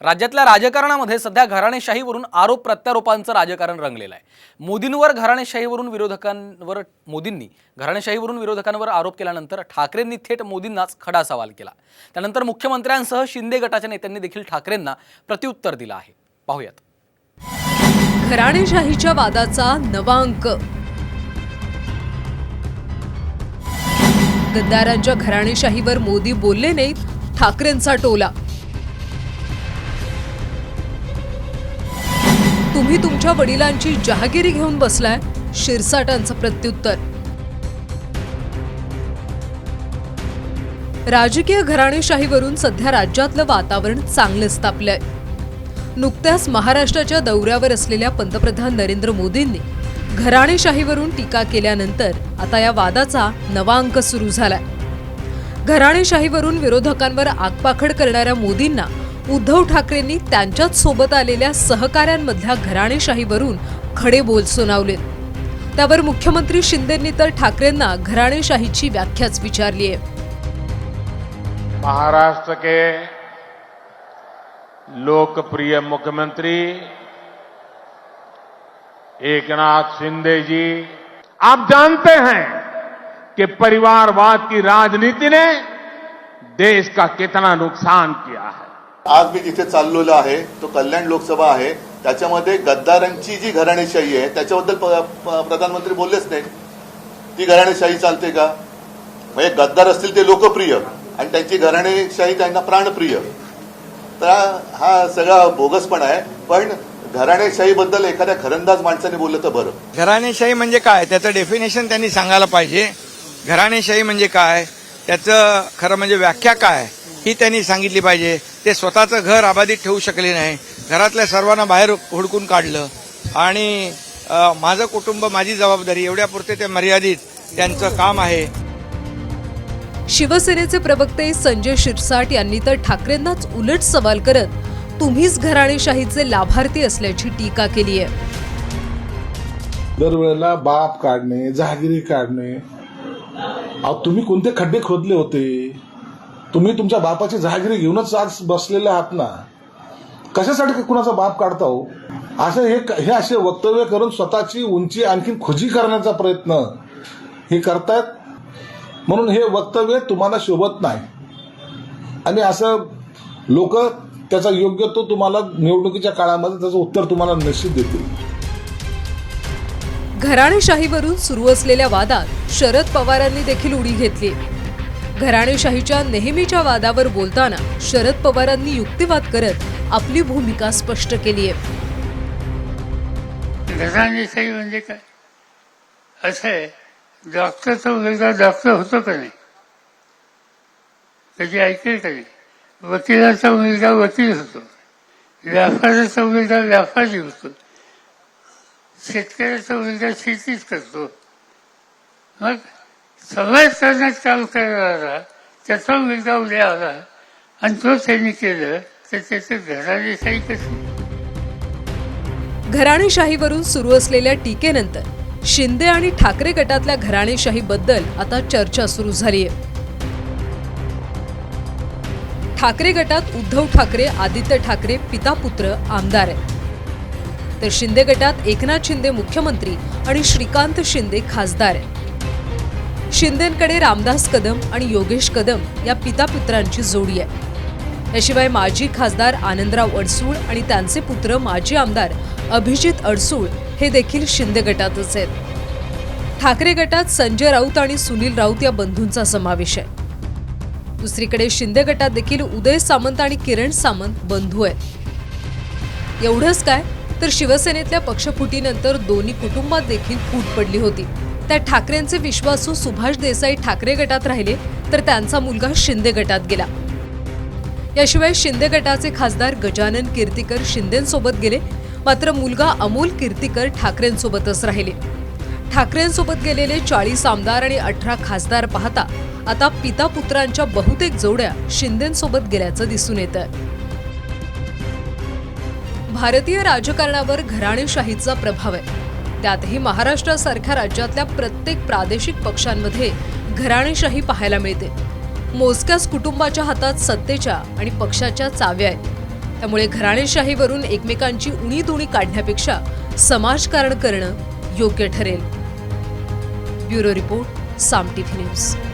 राज्यातल्या राजकारणामध्ये सध्या घराणेशाहीवरून आरोप प्रत्यारोपांचं राजकारण रंगलेलं आहे. मोदींवर घराणेशाहीवरून विरोधकांवर मोदींनी घराणेशाहीवरून विरोधकांवर आरोप केल्यानंतर ठाकरेंनी थेट मोदींनाच खडा सवाल केला. त्यानंतर मुख्यमंत्र्यांसह शिंदे गटाच्या नेत्यांनी देखील ठाकरेंना प्रत्युत्तर दिलं आहे. पाहूयात. घराणेशाहीच्या वादाचा नवा अंक. गद्दारांच्या घराणेशाहीवर मोदी बोलले नाहीत ठाकरेंचा टोला. तुम्ही तुमच्या वडिलांची जहागिरी घेऊन बसलाय? शिरसाटांचं प्रत्युत्तर. राजकीय घराणेशाहीवरून सध्या राज्यातलं वातावरण चांगलंच तापलंय. नुकत्याच महाराष्ट्राच्या दौऱ्यावर असलेल्या पंतप्रधान नरेंद्र मोदींनी घराणेशाहीवरून टीका केल्यानंतर आता या वादाचा नवा अंक सुरू झालाय. घराणेशाहीवरून विरोधकांवर आगपाखड करणाऱ्या मोदींना उद्धव ठाकरेंनी त्यांच्याच सोबत आलेल्या सहकाऱ्यांमधल्या घराणेशाहीवरून खडे बोल सुनावलेत. त्यावर मुख्यमंत्री शिंदेंनी तर ठाकरेंना घराणेशाहीची व्याख्याच विचारली आहे. महाराष्ट्र के लोकप्रिय मुख्यमंत्री एकनाथ शिंदे जी आप जानते हैं कि परिवारवाद की राजनीति ने देश का कितना नुकसान किया है। आज मी जिथे चाललेलो आहे तो कल्याण लोकसभा आहे त्याच्यामध्ये गद्दारांची जी घराणेशाही आहे त्याच्याबद्दल प- प्रधानमंत्री बोललेच नाही ती घराणेशाही चालते का? म्हणजे गद्दार असतील ते लोकप्रिय आणि त्यांची घराणेशाही त्यांना प्राणप्रिय. तर हा- सगळा बोगसपणा आहे पण घराणेशाहीबद्दल एखाद्या खरंदाज माणसाने बोललं तर बरं. घराणेशाही म्हणजे काय? त्याचं डेफिनेशन त्यांनी सांगायला पाहिजे. घराणेशाही म्हणजे काय? त्याचं खरं म्हणजे व्याख्या काय? ही त्यांनी सांगितली पाहिजे. ते स्वतःचं घर आबाधित ठेवू शकले नाही. घरातल्या सर्वांना बाहेर हुडकून काढलं. आणि माझं कुटुंब माझी जबाबदारी एवढ्यापुरते ते मर्यादित त्यांचं काम आहे. शिवसेनेचे प्रवक्ते संजय शिरसाट यांनी तर ठाकरेंनाच उलट सवाल करत तुम्हीच घराणेशाहीचे लाभार्थी असल्याची टीका केली आहे. दरवेळेला बाप काढणे जहागिरी काढणे. अहो तुम्ही कोणते खड्डे खोदले होते? तुम्ही तुमच्या बापाची जहागिरी घेऊनच आज बसलेले आहात ना? कशासाठी कुणाचा बाप काढता हो? असं हे हे असे वक्तव्य करून स्वतःची उंची आणखीन खुजी करण्याचा प्रयत्न हे करतायत. म्हणून हे वक्तव्य तुम्हाला शोभत नाही. आणि असं लोक त्याचा योग्य तो तुम्हाला निवडणुकीच्या काळामध्ये त्याचं उत्तर तुम्हाला निश्चित देतील. घराणेशाहीवरून सुरू असलेल्या वादात शरद पवारांनी देखील उडी घेतली. घराणेशाहीच्या नेहमीच्या वादावर बोलताना शरद पवारांनी युक्तिवाद करत आपली भूमिका स्पष्ट केली आहे. घराणेशाही म्हणजे काय? असं आहे डॉक्टरचा मुलगा डॉक्टर होतो का नाही? कधी ऐकेल का नाही? वकिलाचा मुलगा वकील होतो. व्यापाराचा मुलगा व्यापारी होतो. शेतकऱ्याचा मुलगा शेतीच करतो. मग समाज करण्यात काम करणारा त्याचा मुलगा उद्या आला आणि तो त्यांनी केलं तर त्याचं घराणेशाही कशी घराणेशाहीवरून सुरू असलेल्या टीकेनंतर शिंदे आणि ठाकरे गटातल्या घराणेशाहीबद्दल आता चर्चा सुरू झाली आहे ठाकरे गटात उद्धव ठाकरे आदित्य ठाकरे पिता पुत्र आमदार आहेत. तर शिंदे गटात एकनाथ शिंदे मुख्यमंत्री आणि श्रीकांत शिंदे खासदार आहेत. शिंदेकडे रामदास कदम आणि योगेश कदम या पिता पुत्रांची जोडी आहे. याशिवाय माजी खासदार आनंदराव अडसूळ आणि त्यांचे पुत्र माजी आमदार अभिजित अडसूळ हे देखील शिंदे गटातच आहेत. ठाकरे गटात संजय राऊत आणि सुनील राऊत या बंधूंचा समावेश आहे. दुसरीकडे शिंदे गटात देखील उदय सामंत आणि किरण सामंत बंधू आहेत. एवढंच काय तर शिवसेनेतल्या पक्षफुटीनंतर दोन्ही कुटुंबात देखील फूट पडली होती. त्यात ठाकरेंचे विश्वासू सुभाष देसाई ठाकरे गटात राहिले तर त्यांचा मुलगा शिंदे गटात गेला. याशिवाय शिंदे गटाचे खासदार गजानन कीर्तीकर शिंदेंसोबत गेले मात्र मुलगा अमोल कीर्तीकर ठाकरेंसोबतच राहिले. ठाकरेंसोबत गेलेले चाळीस आमदार आणि अठरा खासदार पाहता आता पिता पुत्रांच्या बहुतेक जोड्या शिंदेंसोबत गेल्याचं दिसून येतं भारतीय राजकारणावर घराणेशाहीचा प्रभाव आहे. त्यातही महाराष्ट्रासारख्या राज्यातल्या प्रत्येक प्रादेशिक पक्षांमध्ये घराणेशाही पाहायला मिळते. मोजक्याच कुटुंबाच्या हातात सत्तेच्या आणि पक्षाच्या चाव्या आहेत. त्यामुळे घराणेशाहीवरून एकमेकांची उणीदुणी काढण्यापेक्षा समाजकारण करणं योग्य ठरेल. Bureau report Saam TV news.